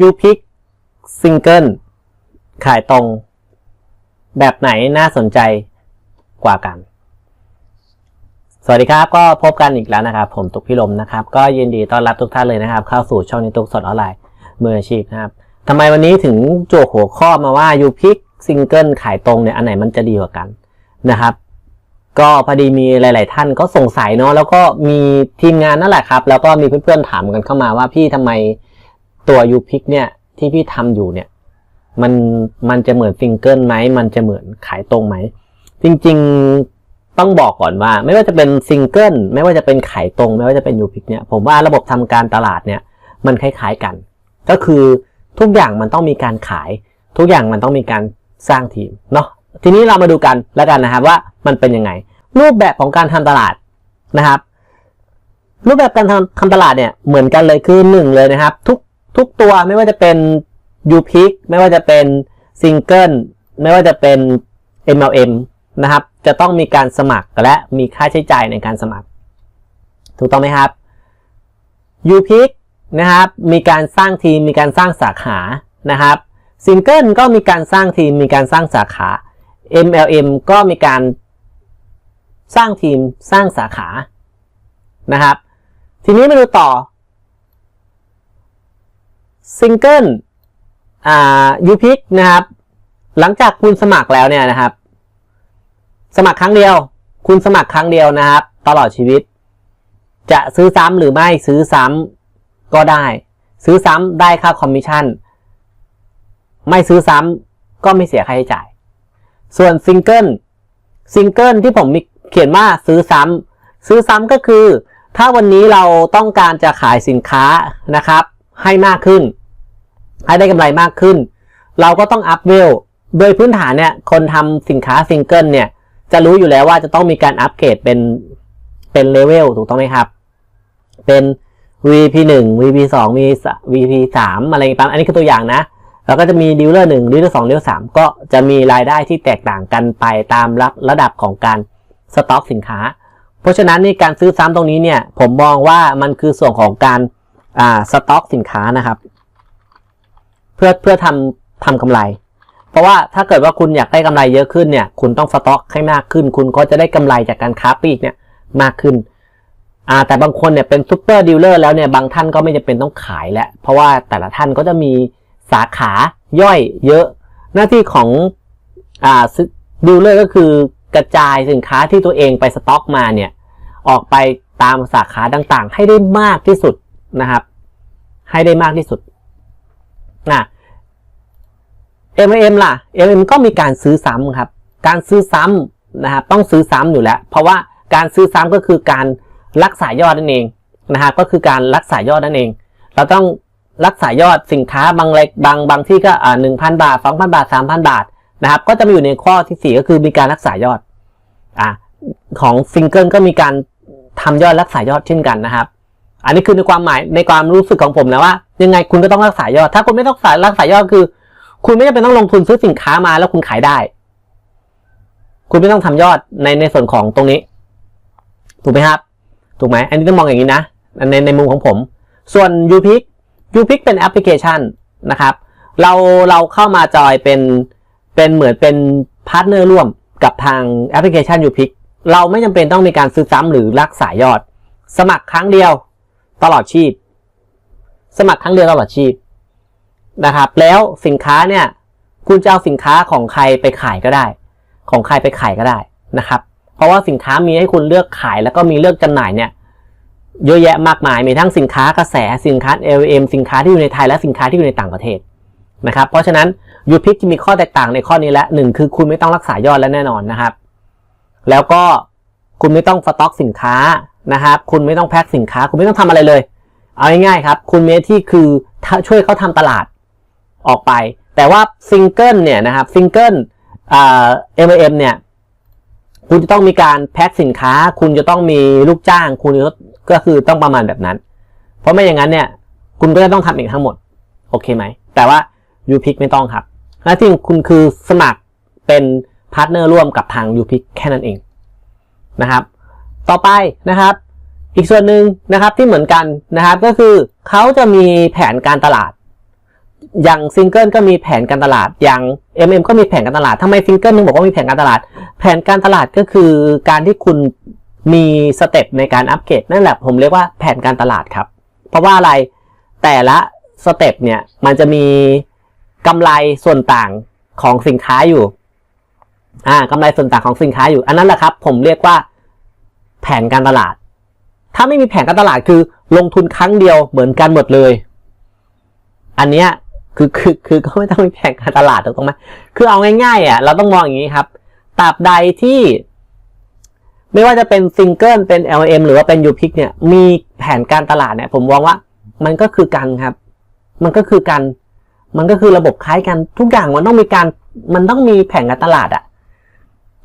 ยูพิกซิงเกิลขายตรง แบบไหนน่าสนใจกว่ากัน สวัสดีครับ ก็พบกันอีกแล้วนะครับ ผมตุกพิลมนะครับ ก็ยินดีต้อนรับทุกท่านเลยนะครับ เข้าสู่ช่องนิตุกสดออนไลน์มืออาชีพนะครับทำไมวันนี้ถึงโจวหัวข้อมาว่ายูพิกซิงเกิลขายตรงเนี่ยอันไหนมันจะดีกว่ากันนะครับ ก็พอดีมีหลาย ๆ ท่านก็สงสัยเนาะแล้วก็มีทีมงานนั่นแหละครับ แล้วก็มีเพื่อนๆถามกันเข้ามาว่าพี่ทำไม ตัวยูพิกเนี่ยที่พี่ทำอยู่เนี่ยมันมันจะเหมือนซิงเกิลไหมมันจะเหมือนขายตรงไหม จริงๆต้องบอกก่อนว่า ไม่ว่าจะเป็นซิงเกิลไม่ว่าจะเป็นขายตรง ไม่ว่าจะเป็นยูพิกเนี่ยผมว่าระบบทำการตลาดเนี่ยมันคล้ายๆกัน ก็คือทุกอย่างมันต้องมีการขาย ทุกอย่างมันต้องมีการสร้างทีมเนาะทีนี้เรามาดูกันแล้วกันนะครับว่ามันเป็นยังไง รูปแบบของการทำตลาดนะครับ รูปแบบการทำทำตลาดเนี่ยเหมือนกันเลยคือหนึ่งเลยนะครับ ทุก ทุกตัวไม่ว่าจะเป็น u p i c ไม่ว่าจะเป็นซิงเกิลไม่ว่าจะเป็น MLM นะครับ จะต้องมีการสมัครและมีค่าใช้จ่ายในการสมัคร ถูกต้องไหมครับ u p i c นะครับมีการสร้างทีมมีการสร้างสาขานะครับซิงเกิลก็มีการสร้างทีมมีการสร้างสาขา MLM ก็มีการสร้างทีมสร้างสาขานะครับ ทีนี้มาดูต่อ ซิงเกิลอ่ายูพิกนะครับ หลังจากคุณสมัครแล้วเนี่ยนะครับ สมัครครั้งเดียว คุณสมัครครั้งเดียวนะครับ ตลอดชีวิต จะซื้อซ้ำหรือไม่ซื้อซ้ำก็ได้ ซื้อซ้ำได้ค่าคอมมิชชั่น ไม่ซื้อซ้ำก็ไม่เสียค่าใช้จ่าย ส่วนซิงเกิลซิงเกิลที่ผมมเขียนว่าซื้อซ้ำซื้อซ้ำก็คือ ถ้าวันนี้เราต้องการจะขายสินค้านะครับ ให้มากขึ้น ให้ได้กำไรมากขึ้น เราก็ต้องอัพเวลโดยพื้นฐานเนี่ยคนทำสินค้าซิงเกิลเนี่ยจะรู้อยู่แล้วว่าจะต้องมีการอัปเกรดเป็นเป็นเลเวลถูกต้องไหมครับ เป็น VP 1 VP 2 VP 3อะไรประมาณอันนี้คือตัวอย่างนะแล้วก็จะมีดีลเลอร์หนึ่งดีลเลอร์สองดีลเลอร์สามก็จะมีรายได้ที่แตกต่างกันไปตามระดับของการสต็อกสินค้า เพราะฉะนั้นในการซื้อซ้ำตรงนี้เนี่ยผมมองว่ามันคือส่วนของการอ่าสต็อกสินค้านะครับ เพื่อเพื่อทำทำกำไร เพราะว่าถ้าเกิดว่าคุณอยากได้กำไรเยอะขึ้นเนี่ย คุณต้องสต็อกให้มากขึ้น คุณก็จะได้กำไรจากการค้าปลีกเนี่ยมากขึ้นอ่าแต่บางคนเนี่ยเป็นซูเปอร์ดีลเลอร์แล้วเนี่ยบางท่านก็ไม่จำเป็นต้องขายแล้วเพราะว่าแต่ละท่านก็จะมีสาขาย่อยเยอะ หน้าที่ของอ่าดีลเลอร์ก็คือกระจายสินค้าที่ตัวเองไปสต็อกมาเนี่ยออกไปตามสาขาต่างๆ ให้ได้มากที่สุดนะครับ ให้ได้มากที่สุด นะ MLM ล่ะ MLM ก็มีการซื้อซ้ำครับ การซื้อซ้ำนะครับต้องซื้อซ้ำอยู่แล้ว เพราะว่าการซื้อซ้ำก็คือการรักษายอดนั่นเองนะฮะก็คือการรักษายอดนั่นเอง เราต้องรักษายอดสินค้าบางเล็กบางบางที่ก็อ่าหนึ่งพันบาทสองพันบาทสามพันบาทนะครับ ก็จะมาอยู่ในข้อที่4ก็คือมีการรักษายอดอ่าของซิงเกิลก็มีการทำยอดรักษายอดเช่นกันนะครับ อันนี้คือในความหมายในความรู้สึกของผมนะว่า ยังไงคุณก็ต้องรักษายอด ถ้าคุณไม่ต้องรักษายอดคือ คุณไม่จำเป็นต้องลงทุนซื้อสินค้ามาแล้วคุณขายได้ คุณไม่ต้องทำยอดในในส่วนของตรงนี้ ถูกไหมครับ ถูกไหมอันนี้ต้องมองอย่างนี้นะในในมุมของผม ส่วน u p i c u p i c เป็นแอปพลิเคชันนะครับ เราเราเข้ามาจอยเป็นเป็นเหมือนเป็นพาร์ทเนอร์ร่วมกับทางแอปพลิเคชัน u p i c เราไม่จำเป็นต้องมีการซื้อซ้ำหรือรักษายอด สมัครครั้งเดียว ตลอดชีพ สมัครครั้งเดียวตลอดชีพนะครับ แล้วสินค้าเนี่ย คุณจะเอาสินค้าของใครไปขายก็ได้ ของใครไปขายก็ได้นะครับ เพราะว่าสินค้ามีให้คุณเลือกขายแล้วก็มีเลือกจำหน่ายเนี่ยเยอะแยะมากมายมีทั้งสินค้ากระแสสินค้า LM สินค้าที่อยู่ในไทยและสินค้าที่อยู่ในต่างประเทศนะครับเพราะฉะนั้นยูพิกจะมีข้อแตกต่างในข้อนี้และหนึ่งคือคุณไม่ต้องรักษายอดและแน่นอนนะครับ แล้วก็คุณไม่ต้องสต็อกสินค้า นะครับคุณไม่ต้องแพ็คสินค้า คุณไม่ต้องทำอะไรเลย เอาง่ายๆครับคุณมีที่คือช่วยเขาทำตลาดออกไป แต่ว่าซิงเกิลเนี่ยนะครับซิงเกิลเอ่า M เนี่ยคุณจะต้องมีการแพ็คสินค้า คุณจะต้องมีลูกจ้าง คุณก็คือต้องประมาณแบบนั้น เพราะไม่อย่างนั้นเนี่ยคุณก็จะต้องทำเองทั้งหมด โอเคไหม แต่ว่า u p i c ไม่ต้องครับหน้าที่คุณคือสมัครเป็นพาร์ทเนอร์ร่วมกับทาง u p i c แค่นั้นเองนะครับ ต่อไปนะครับ อีกส่วนหนึ่งนะครับที่เหมือนกันนะครับก็คือเขาจะมีแผนการตลาด อย่างซิงเกิลก็มีแผนการตลาด อย่าง MM ก็มีแผนการตลาดทำไมซิงเกิลถึงบอกว่ามีแผนการตลาด แผนการตลาดก็คือการที่คุณมีสเต็ปในการอัปเกรดนั่นแหละผมเรียกว่าแผนการตลาดครับ เพราะว่าอะไรแต่ละสเต็ปเนี่ยมันจะมีกำไรส่วนต่างของสินค้าอยู่อ่ากำไรส่วนต่างของสินค้าอยู่ อันนั้นแหละครับ ผมเรียกว่า แผนการตลาด ถ้าไม่มีแผนการตลาดคือลงทุนครั้งเดียวเหมือนกันหมดเลย อันเนี้ยคือคือคือก็ไม่ต้องมีแผนการตลาดถูกต้องไหมคือเอาง่ายๆอะเราต้องมองอย่างนี้ครับตราบใดที่ ไม่ว่าจะเป็นซิงเกิลเป็น LM หรือว่าเป็น u p i c เนี่ย มีแผนการตลาดเนี่ย ผมมองว่า มันก็คือกันครับ มันก็คือกันมันก็คือระบบคล้ายกันทุกอย่างมันต้องมีการ มันต้องมีแผนการตลาดอะ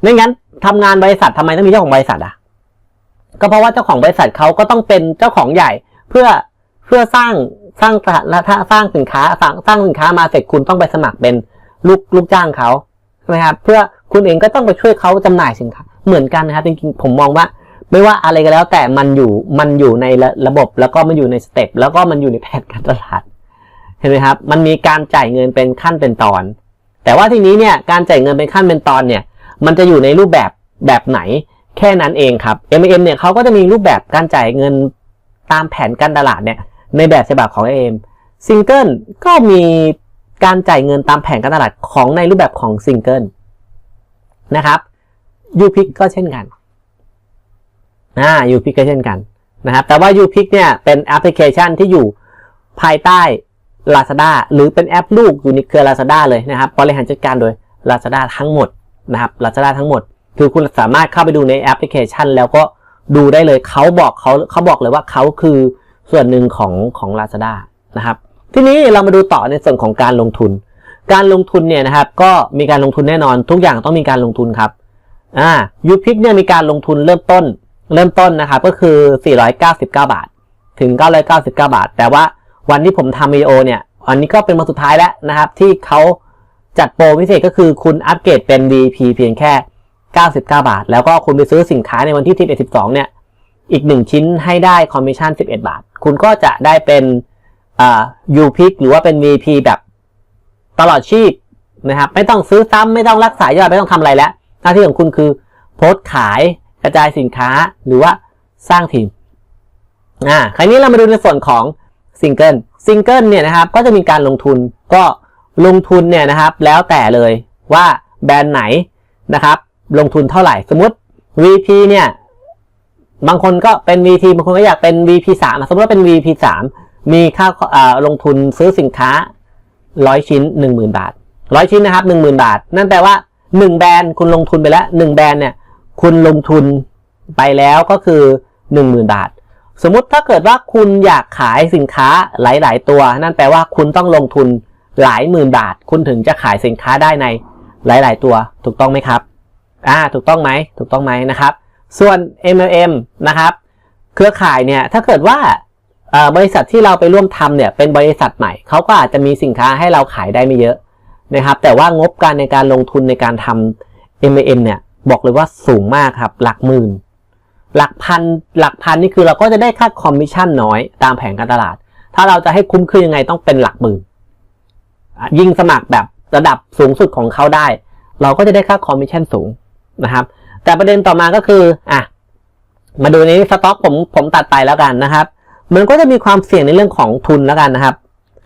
ไม่งั้นทำงานบริษัททำไมต้องมีเจ้าของบริษัทอะ ก็เพราะว่าเจ้าของบริษัทเขาก็ต้องเป็นเจ้าของใหญ่ เพื่อเพื่อสร้างสร้างและถ้าสร้างสินค้าสร้างสร้างสินค้ามาเสร็จคุณต้องไปสมัครเป็นลูกลูกจ้างเขาใช่ไหมครับเพื่อคุณเองก็ต้องไปช่วยเขาจำหน่ายสินค้าเหมือนกันนะครับจริงๆผมมองว่า ไม่ว่าอะไรก็แล้วแต่มันอยู่มันอยู่ในระระบบ แล้วก็มันอยู่ในสเต็ปแล้วก็มันอยู่ในแผนการตลาดเห็นไหมครับ มันมีการจ่ายเงินเป็นขั้นเป็นตอน แต่ว่าทีนี้เนี่ยการจ่ายเงินเป็นขั้นเป็นตอนเนี่ย มันจะอยู่ในรูปแบบแบบไหน แค่นั้นเองครับ M&M เนี่ยเขาก็จะมีรูปแบบการจ่ายเงินตามแผนการตลาดเนี่ยในแบบฉบับของ M ซิงเกิลก็มีการจ่ายเงินตามแผนการตลาดของในรูปแบบของซิงเกิลนะครับยูพิกก็เช่นกันอ่ายูพิกก็เช่นกันนะครับ แต่ว่ายูพิกเนี่ยเป็นแอปพลิเคชันที่อยู่ภายใต้ Lazada หรือเป็นแอปลูกอยู่ในเครือ Lazada เลยนะครับบริหารจัดการโดย Lazada ทั้งหมดนะครับ Lazada ทั้งหมด คือคุณสามารถเข้าไปดูในแอปพลิเคชัน แล้วก็ดูได้เลยเขาบอกเขาเขาบอกเลยว่าเขาคือส่วนหนึ่งของของ Lazada นะครับ ทีนี้เรามาดูต่อในส่วนของการลงทุน การลงทุนเนี่ยนะครับ ก็มีการลงทุนแน่นอน ทุกอย่างต้องมีการลงทุนครับอ่ายูพิกเนี่ยมีการลงทุนเริ่มต้น เริ่มต้นนะครับก็คือ 499 บาท ถึง 999 บาท แต่ว่าวันที่ผมทำวิดีโอเนี่ยอันนี้ก็เป็นวันสุดท้ายแล้วนะครับ ที่เขาจัดโปรพิเศษก็คือคุณอัปเกรดเป็น VP เพียงแค่ 99 บาท แล้วก็คุณไปซื้อสินค้าในวันที่ 11 12 เนี่ย อีก 1 ชิ้นให้ได้คอมมิชชั่น 11 บาท คุณก็จะได้เป็นอ่า u p i c หรือว่าเป็น VP แบบตลอดชีพนะครับ ไม่ต้องซื้อซ้ำไม่ต้องรักษายอด ไม่ต้องทำอะไรแล้ว หน้าที่ของคุณคือโพสต์ขายกระจายสินค้าหรือว่าสร้างทีมอ่าคราวนี้เรามาดูในส่วนของซิงเกิลซิงเกิลเนี่ยนะครับก็จะมีการลงทุนก็ลงทุนเนี่ยนะครับ แล้วแต่เลยว่าแบรนด์ไหนนะครับ ลงทุนเท่าไหร่ สมมติ VP เนี่ย บางคนก็เป็น VP บางคนก็อยากเป็น VP 3สมมติว่าเป็น VP 3มีค่าลงทุนซื้อสินค้า100ชิ้น10,000บาท100ชิ้นนะครับ10,000บาท นั่นแปลว่า1แบรนด์คุณลงทุนไปแล้ว1แบรนด์เนี่ยคุณลงทุนไปแล้วก็คือ10,000บาท สมมุติถ้าเกิดว่าคุณอยากขายสินค้าหลาย ๆ ตัว นั่นแปลว่าคุณต้องลงทุนหลายหมื่นบาท คุณถึงจะขายสินค้าได้ในหลาย ๆ ตัวถูกต้องไหมครับ อ่าถูกต้องไหมถูกต้องไหมนะครับ ส่วน MLM นะครับ เครือข่ายเนี่ยถ้าเกิดว่าบริษัทที่เราไปร่วมทำเนี่ยเป็นบริษัทใหม่เขาก็อาจจะมีสินค้าให้เราขายได้ไม่เยอะนะครับ แต่ว่างบการในการลงทุนในการทำ MLM เนี่ยบอกเลยว่าสูงมากครับ หลักหมื่น หลักพันหลักพันนี่คือเราก็จะได้ค่าคอมมิชชั่นน้อยตามแผนการตลาด ถ้าเราจะให้คุ้มคือยังไงต้องเป็นหลักหมื่นยิ่งสมัครแบบระดับสูงสุดของเขาได้ เราก็จะได้ค่าคอมมิชชั่นสูง นะครับ แต่ประเด็นต่อมาก็คืออะมาดูในสต็อกผมผมตัดไปแล้วกันนะครับ มันก็จะมีความเสี่ยงในเรื่องของทุนแล้วกันนะครับ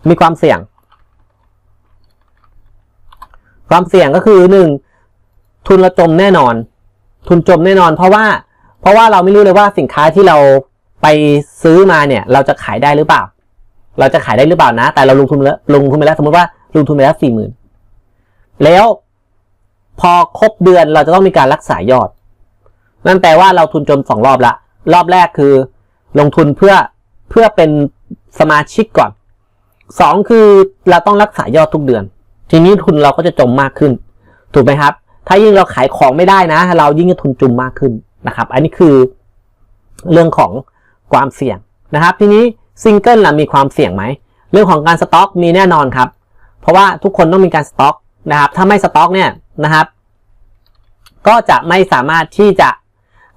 มีความเสี่ยง ความเสี่ยงก็คือหนึ่งทุนเราจมแน่นอน ทุนจมแน่นอน เพราะว่า เพราะว่าเราไม่รู้เลยว่าสินค้าที่เราไปซื้อมาเนี่ย เราจะขายได้หรือเปล่า เราจะขายได้หรือเปล่านะ แต่เราลงทุนแล้วลงทุนไปแล้วสมมติว่าลงทุนไปแล้วสี่หมื่นแล้ว พอครบเดือนเราจะต้องมีการรักษายอด นั่นแปลว่าเราทุนจมสองรอบละ รอบแรกคือ ลงทุนเพื่อเพื่อเป็นสมาชิกก่อนสองคือเราต้องรักษายอดทุกเดือน ทีนี้ทุนเราก็จะจมมากขึ้น ถูกไหมครับ ถ้ายิ่งเราขายของไม่ได้นะ เรายิ่งจะทุนจุมมากขึ้นนะครับ อันนี้คือเรื่องของความเสี่ยงนะครับ ทีนี้ซิงเกิลล่ะมีความเสี่ยงไหม เรื่องของการสต็อกมีแน่นอนครับ เพราะว่าทุกคนต้องมีการสต็อก นะครับ ถ้าไม่สต็อกเนี่ยนะครับ ก็จะไม่สามารถที่จะ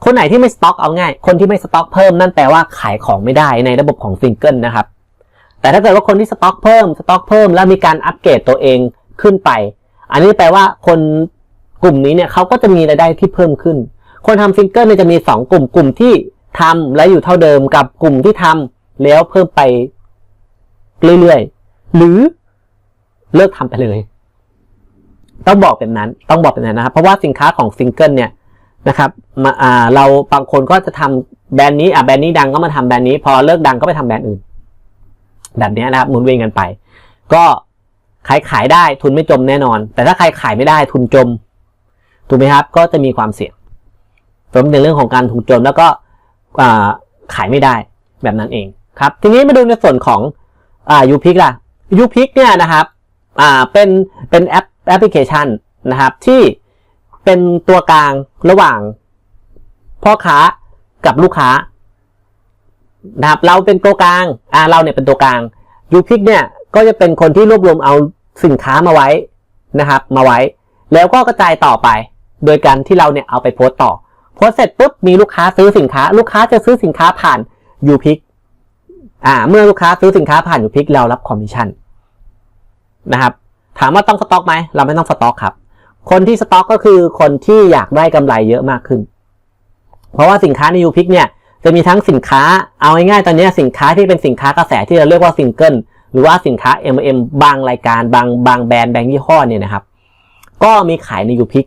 คนไหนที่ไม่สต็อกเอาง่าย คนที่ไม่สต็อกเพิ่มนั่นแปลว่าขายของไม่ได้ในระบบของซิงเกิลนะครับ แต่ถ้าเกิดว่าคนที่สต็อกเพิ่มสต็อกเพิ่มแล้วมีการอัปเกรดตัวเองขึ้นไป อันนี้แปลว่าคนกลุ่มนี้เนี่ยเขาก็จะมีรายได้ที่เพิ่มขึ้น คนทำซิงเกิลเนี่ยจะมีสองกลุ่มกลุ่มที่ทำและอยู่เท่าเดิมกับกลุ่มที่ทำแล้วเพิ่มไปเรื่อยๆ หรือเลิกทำไปเลย ต้องบอกแบบนั้นต้องบอกแบบนั้นนะครับ เพราะว่าสินค้าของซิงเกิลเนี่ยนะครับมาอ่าเราบางคนก็จะทำแบรนด์นี้อะแบรนด์นี้ดังก็มาทำแบรนด์นี้ พอเลิกดังก็ไปทำแบรนด์อื่น แบบนี้นะครับหมุนเวียนกันไป ก็ขายขายได้ทุนไม่จมแน่นอน แต่ถ้าใครขายไม่ได้ทุนจมถูกไหมครับ ก็จะมีความเสี่ยงรวมถึงเรื่องของการทุนจมแล้วก็อ่าขายไม่ได้แบบนั้นเองครับ ทีนี้มาดูในส่วนของอ่ายูพิกล่ะยูพิกเนี่ยนะครับอ่าเป็นเป็นแอป แอปพลิเคชันนะครับ ที่เป็นตัวกลางระหว่างพ่อค้ากับลูกค้านะครับเราเป็นตัวกลางอ่าเราเนี่ยเป็นตัวกลางยูพิกเนี่ยก็จะเป็นคนที่รวบรวมเอาสินค้ามาไว้นะครับ มาไว้ แล้วก็กระจายต่อไป โดยการที่เราเนี่ยเอาไปโพสต์ต่อโพสต์เสร็จปุ๊บมีลูกค้าซื้อสินค้า ลูกค้าจะซื้อสินค้าผ่านยูพิกอ่าเมื่อลูกค้าซื้อสินค้าผ่านยูพิกเรารับคอมมิชชั่นนะครับ ถามว่าต้องสต็อกไหมเราไม่ต้องสต็อกครับ คนที่สต็อกก็คือคนที่อยากได้กำไรเยอะมากขึ้น เพราะว่าสินค้าในยูพิกเนี่ยจะมีทั้งสินค้าเอาง่ายๆตอนนี้สินค้าที่เป็นสินค้ากระแสที่เราเรียกว่าซิงเกิลหรือว่าสินค้า M&M บางรายการบางบางแบรนด์บางยี่ห้อเนี่ยนะครับ ก็มีขายในยูพิก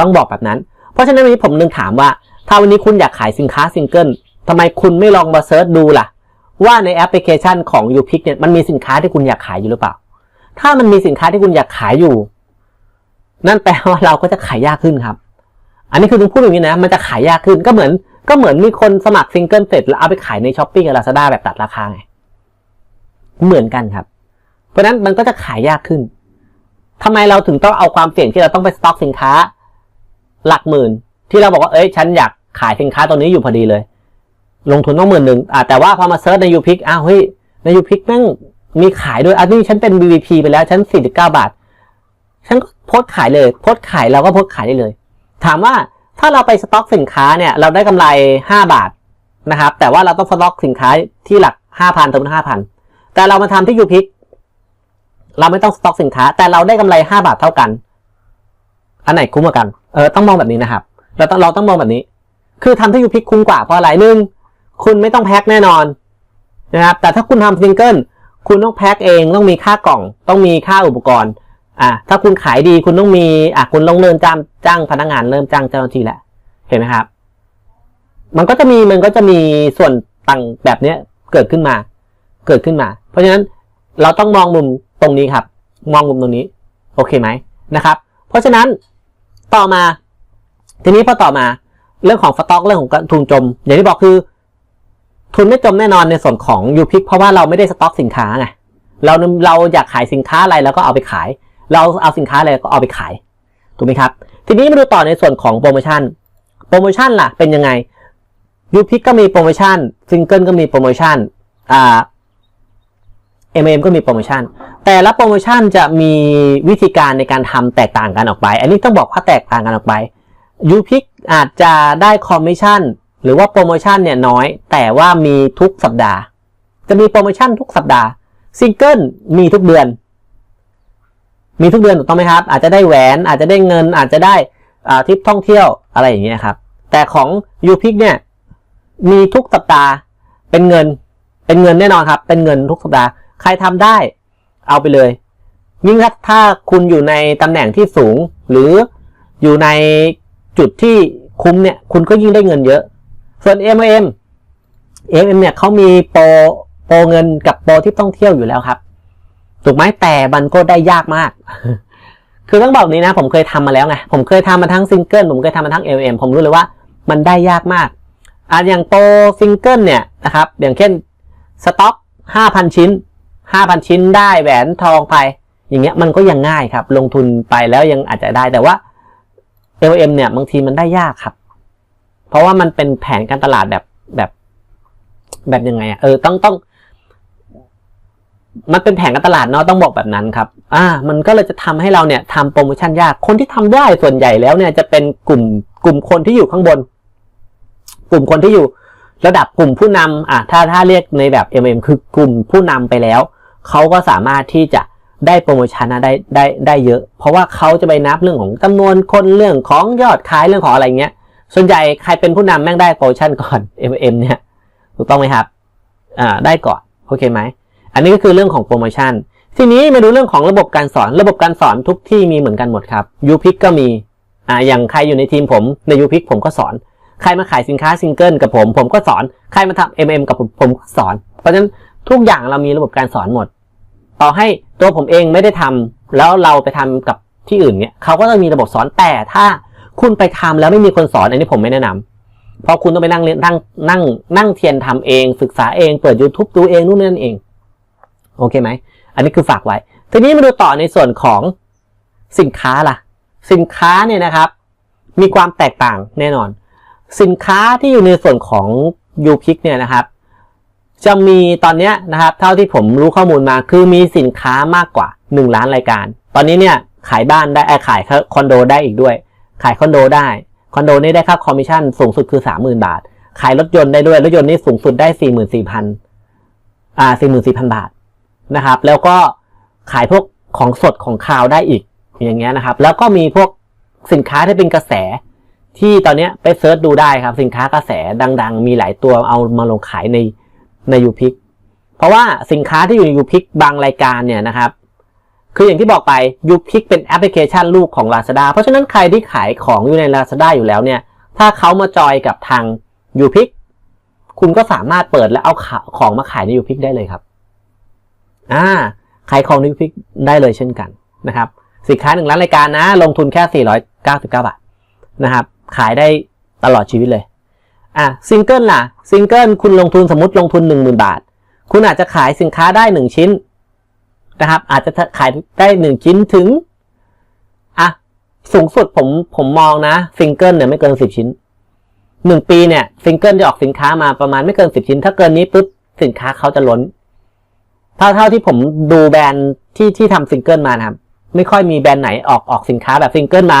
ต้องบอกแบบนั้น เพราะฉะนั้นวันนี้ผมนึงถามว่า ถ้าวันนี้คุณอยากขายสินค้าซิงเกิลทำไมคุณไม่ลองมาเซิร์ชดูล่ะ ว่าในแอปพลิเคชันของยูพิกเนี่ยมันมีสินค้าที่คุณอยากขายอยู่หรือเปล่า ถ้ามันมีสินค้าที่คุณอยากขายอยู่ นั่นแปลว่าเราก็จะขายยากขึ้นครับ อันนี้คือถึงพูดอย่างนี้นะ มันจะขายยากขึ้นก็เหมือน ก็เหมือนมีคนสมัครซิงเกิลเสร็จแล้วเอาไปขายในช้อปปี้กับลาซาด้าแบบตัดราคาไงเหมือนกันครับ เพราะฉะนั้นมันก็จะขายยากขึ้นทำไมเราถึงต้องเอาความเสี่ยงที่เราต้องไปสต็อกสินค้า หลักหมื่น ที่เราบอกว่าเอ้ยฉันอยากขายสินค้าตัวนี้อยู่พอดีเลย ลงทุนต้องหมื่นหนึ่งแต่ว่าพอมาเซิร์ชในยูพิกอ้าวเฮ้ยในยูพิกแม่ง มีขายด้วยอันนี้ฉันเป็น BVP ไปแล้ว ฉัน 49 บาท ฉันก็โพสขายเลย โพสขายเราก็โพสขายได้เลย ถามว่าถ้าเราไปสต็อกสินค้าเนี่ย เราได้กำไร 5 บาทนะครับ แต่ว่าเราต้องสต็อกสินค้าที่หลัก 5,000ถึง5,000 แต่เรามาทำที่ยูพิกเราไม่ต้องสต็อกสินค้า แต่เราได้กำไร 5 บาทเท่ากัน อันไหนคุ้มกว่ากัน เออต้องมองแบบนี้นะครับ เราต้องเราต้องมองแบบนี้ คือทำที่ยูพิกคุ้มกว่าเพราะอะไรหนึ่งคุณไม่ต้องแพ็คแน่นอนนะครับ แต่ถ้าคุณทำซิงเกิล คุณต้องแพ็คเองต้องมีค่ากล่อง ต้องมีค่าอุปกรณ์อะถ้าคุณขายดีคุณต้องมีอะคุณต้องเริ่มจ้างจ้างพนักงานเริ่มจ้างเจ้าหน้าที่แหละเห็นไหมครับ มันก็จะมีมันก็จะมีส่วนต่างแบบเนี้ยเกิดขึ้นมา เกิดขึ้นมา เพราะฉะนั้นเราต้องมองมุมตรงนี้ครับ มองมุมตรงนี้ โอเคไหมนะครับ เพราะฉะนั้นต่อมา ทีนี้พอต่อมาเรื่องของสต็อกเรื่องของทุนจม อย่างที่บอกคือ ทุนไม่จมแน่นอนในส่วนของยูพิกเพราะว่าเราไม่ได้สต็อกสินค้าไงเราเราอยากขายสินค้าอะไรแล้วก็เอาไปขาย เราเอาสินค้าอะไรก็เอาไปขายถูกไหมครับ ทีนี้มาดูต่อในส่วนของโปรโมชั่นโปรโมชั่นล่ะเป็นยังไงยูพิกก็มีโปรโมชั่นซิงเกิลก็มีโปรโมชั่นอ่าเอ็มเอ็มก็มีโปรโมชั่น แต่ละโปรโมชั่นจะมีวิธีการในการทำแตกต่างกันออกไป อันนี้ต้องบอกว่าแตกต่างกันออกไปยูพิกอาจจะได้คอมมิชชั่น หรือว่าโปรโมชั่นเนี่ยน้อย แต่ว่ามีทุกสัปดาห์ จะมีโปรโมชั่นทุกสัปดาห์ซิงเกิลมีทุกเดือน มีทุกเดือนถูกต้องไหมครับ อาจจะได้แหวน อาจจะได้เงิน อาจจะได้อ่าทริปท่องเที่ยวอะไรอย่างเงี้ยครับ แต่ของยูพิกเนี่ยมีทุกสัปดาห์เป็นเงิน เป็นเงินแน่นอนครับ เป็นเงินทุกสัปดาห์ใครทำได้ เอาไปเลย ยิ่งถ้าถ้าคุณอยู่ในตำแหน่งที่สูง หรืออยู่ในจุดที่คุ้มเนี่ย คุณก็ยิ่งได้เงินเยอะ ส่วน M M M เนี่ยเขามีโปรโปรเงินกับโปรที่ต้องเที่ยวอยู่แล้วครับถูกไหมแต่มันก็ได้ยากมาก คือต้องบอกนี้นะ ผมเคยทำมาแล้วไงผมเคยทำมาทั้งซิงเกิลผมเคยทำมาทั้ง M M ผมรู้เลยว่ามันได้ยากมากอะอย่างโปรซิงเกิลเนี่ยนะครับอย่างเช่นสต็อก5,000 ชิ้น 5,000 ชิ้นได้แหวนทองไป อย่างเงี้ยมันก็ยังง่ายครับ ลงทุนไปแล้วยังอาจจะได้แต่ว่า L M เนี่ยบางทีมันได้ยากครับ เพราะว่ามันเป็นแผนการตลาดแบบแบบแบบยังไงอะเออต้องต้อง มันเป็นแผนการตลาดเนาะต้องบอกแบบนั้นครับ อ่า มันก็เลยจะทำให้เราเนี่ยทำโปรโมชั่นยากคนที่ทำได้ส่วนใหญ่แล้วเนี่ยจะเป็นกลุ่มกลุ่มคนที่อยู่ข้างบน กลุ่มคนที่อยู่ระดับกลุ่มผู้นำอะถ้าถ้าเรียกในแบบ MM คือกลุ่มผู้นำไปแล้ว เขาก็สามารถที่จะได้โปรโมชั่นนะได้ได้ได้เยอะ เพราะว่าเขาจะไปนับเรื่องของจำนวนคนเรื่องของยอดขายเรื่องของอะไรเงี้ย ส่วนใหญ่ใครเป็นผู้นำแม่งได้โปรโมชั่นก่อน MM เนี่ยถูกต้องไหมครับอ่าได้ก่อนโอเคไหมอันนี้ก็คือเรื่องของโปรโมชั่นทีนี้มาดูเรื่องของระบบการสอนระบบการสอนทุกที่มีเหมือนกันหมดครับยูพิกก็มีอ่าอย่างใครอยู่ในทีมผมในยูพิกผมก็สอน ใครมาขายสินค้าซิงเกิลกับผม ผมก็สอน ใครมาทำ MM กับผมผมก็สอน เพราะฉะนั้นทุกอย่างเรามีระบบการสอนหมด ต่อให้ตัวผมเองไม่ได้ทำแล้วเราไปทำกับที่อื่นเนี่ยเขาก็จะมีระบบสอนแต่ถ้า คุณไปทำแล้วไม่มีคนสอนอันนี้ผมไม่แนะนำเพราะคุณต้องไปนั่งเรียนนั่งนั่งนั่งเทียนทำเอง ศึกษาเองเปิด YouTube ดูเองนู่นนั่นเอง โอเคไหม อันนี้คือฝากไว้ ทีนี้มาดูต่อในส่วนของสินค้าล่ะ สินค้าเนี่ยนะครับ มีความแตกต่างแน่นอน สินค้าที่อยู่ในส่วนของยูพิกเนี่ยนะครับ จะมีตอนนี้นะครับ เท่าที่ผมรู้ข้อมูลมาคือมีสินค้ามากกว่า 1 ล้านรายการ ตอนนี้เนี่ยขายบ้านได้ขายคอนโดได้อีกด้วย ขายคอนโดได้ คอนโดนี่ได้ค่าคอมมิชชั่นสูงสุดคือ30,000บาท ขายรถยนต์ได้ด้วย รถยนต์นี่สูงสุดได้44,000อ่า44,000บาทนะครับ แล้วก็ขายพวกของสดของคาวได้อีกอย่างเงี้ยนะครับ แล้วก็มีพวกสินค้าที่เป็นกระแส ที่ตอนนี้ไปเซิร์ชดูได้ครับ สินค้ากระแสดัง ๆ มีหลายตัวเอามาลงขายในในยูพิกเพราะว่าสินค้าที่อยู่ในยูพิกบางรายการเนี่ยนะครับ คืออย่างที่บอกไปยูพิกเป็นแอปพลิเคชันลูกของ Lazada เพราะฉะนั้นใครที่ขายของอยู่ใน Lazada อยู่แล้วเนี่ย ถ้าเขามาจอยกับทางยูพิกคุณก็สามารถเปิดและเอาของมาขายในยูพิกได้เลยครับ อ่า ขายของในยูพิกได้เลยเช่นกันนะครับ สินค้าหนึ่งล้านรายการนะ ลงทุนแค่ 499 บาทนะครับ ขายได้ตลอดชีวิตเลย อะซิงเกิลล่ะ ซิงเกิลคุณลงทุนสมมติลงทุน 10,000 บาท คุณอาจจะขายสินค้าได้ 1 ชิ้น นะครับ อาจจะขายได้ 1 ชิ้นถึงอะสูงสุดผมผมมองนะซิงเกิลเนี่ยไม่เกิน 10 ชิ้น 1 ปีเนี่ยซิงเกิลจะออกสินค้ามาประมาณไม่เกิน 10 ชิ้น ถ้าเกินนี้ปุ๊บสินค้าเขาจะล้น เท่าเท่าที่ผมดูแบรนด์ที่ที่ทำซิงเกิลมานะครับไม่ค่อยมีแบรนด์ไหนออกออกสินค้าแบบซิงเกิลมา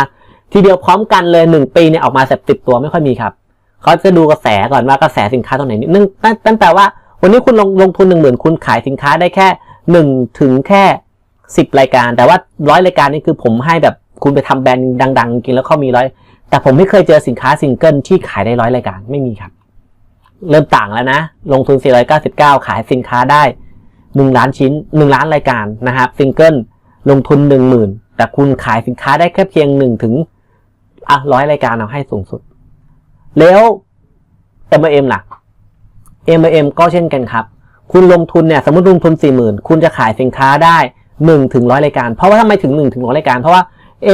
ทีเดียวพร้อมกันเลยหนึ่งปีเนี่ยออกมาเสิบสิบตัวไม่ค่อยมีครับเขาจะดูกระแสก่อนว่ากระแสสินค้าตรงไหนนิดนึงนั่นนั่นแปลว่า วันนี้คุณลงลงทุนหนึ่งหมื่นคุณขายสินค้าได้แค่ หนึ่งถึงแค่สิบรายการ แต่ว่าร้อยรายการนี่คือผมให้แบบคุณไปทำแบรนด์ดังๆกินแล้วเขามีร้อยแต่ผมไม่เคยเจอสินค้าซิงเกิลที่ขายได้ร้อยรายการไม่มีครับ เริ่มต่างแล้วนะ ลงทุน 499 ขายสินค้าได้ 1 ล้านชิ้น 1 ล้านรายการนะครับซิงเกิลลงทุน 10,000 แต่คุณขายสินค้าได้แค่เพียง 1 ถึงอะร้อยรายการเอาให้สูงสุด แล้ว M&M ล่ะ M&M ก็เช่นกันครับ คุณลงทุนเนี่ยสมมติลงทุน 40,000 คุณจะขายสินค้าได้1ถึงร้อยรายการ เพราะว่าทำไมถึง1ถึงร้อยรายการ เพราะว่า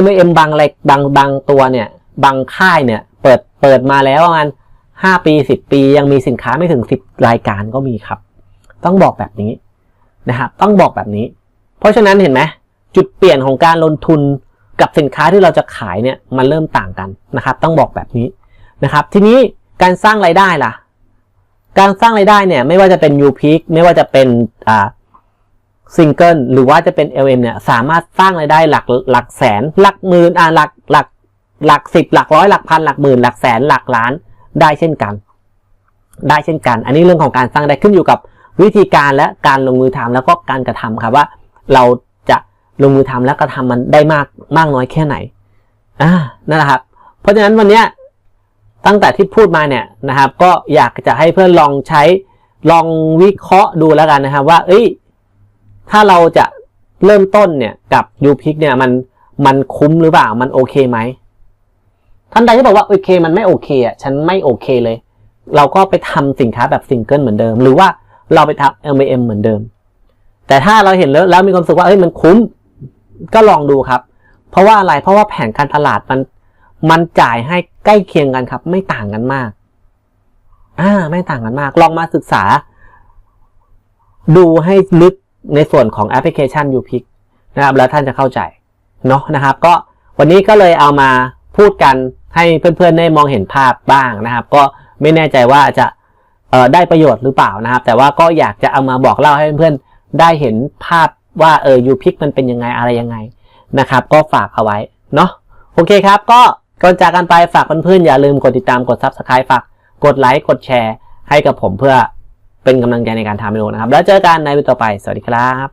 MLM บางรายบางบางตัวเนี่ยบางค่ายเนี่ยเปิดเปิดมาแล้วประมาณ5ปี 10 ปี ยังมีสินค้าไม่ถึง 10 รายการก็มีครับ ต้องบอกแบบนี้นะครับต้องบอกแบบนี้ เพราะฉะนั้นเห็นไหมจุดเปลี่ยนของการลงทุนกับสินค้าที่เราจะขายเนี่ยมันเริ่มต่างกันนะครับ ต้องบอกแบบนี้นะครับ ทีนี้การสร้างรายได้ล่ะ การสร้างรายได้เนี่ยไม่ว่าจะเป็น u p ิ k ไม่ว่าจะเป็นอ่าซิงเกิลหรือว่าจะเป็น LM เนี่ยสามารถสร้างรายได้หลักหลักแสน หลักหมื่นอ่าหลักหลักหลักสิบหลักร้อยหลักพันหลักหมื่นหลักแสนหลักล้านได้เช่นกัน ได้เช่นกัน อันนี้เรื่องของการสร้างได้ขึ้นอยู่กับวิธีการและการลงมือทำแล้วก็การกระทำครับว่าเราจะลงมือทำและกระทำมันได้มากมากน้อยแค่ไหนอ่านั่นแหละครับ เพราะฉะนั้นวันเนี้ย ตั้งแต่ที่พูดมาเนี่ยนะครับ ก็อยากจะให้เพื่อนลองใช้ลองวิเคราะห์ดูแล้วกันนะครับว่า เอ้ย ถ้าเราจะเริ่มต้นเนี่ยกับยูพิกเนี่ยมันมันคุ้มหรือเปล่ามันโอเคไหมท่านใดที่บอกว่าโอเค มันไม่โอเคอะฉันไม่โอเคเลย เราก็ไปทำสินค้าแบบซิงเกิลเหมือนเดิม หรือว่าเราไปทำ LMM เหมือนเดิม แต่ถ้าเราเห็นแล้วแล้วมีความรู้สึกว่าเอ้ยมันคุ้มก็ลองดูครับ เพราะว่าอะไรเพราะว่าแผนการตลาดมัน มันจ่ายให้ใกล้เคียงกันครับ ไม่ต่างกันมาก อ่า ไม่ต่างกันมาก ลองมาศึกษา ดูให้ลึกในส่วนของแอปพลิเคชัน u p i c นะครับ แล้วท่านจะเข้าใจ เนาะนะครับ ก็วันนี้ก็เลยเอามาพูดกันให้เพื่อนๆได้มองเห็นภาพบ้างนะครับ ก็ไม่แน่ใจว่าจะได้ประโยชน์หรือเปล่านะครับ แต่ว่าก็อยากจะเอามาบอกเล่าให้เพื่อนๆได้เห็นภาพว่าเออยูพิกมันเป็นยังไงอะไรยังไงนะครับ ก็ฝากเอาไว้เนาะโอเคครับก็ ก่อนจากกันไปฝากเพื่อนๆอย่าลืมกดติดตามกด subscribe ฝากกดไลค์กดแชร์ให้กับผมเพื่อเป็นกำลังใจในการทำวิดีโอนะครับ แล้วเจอกันในวิดีโอต่อไป สวัสดีครับ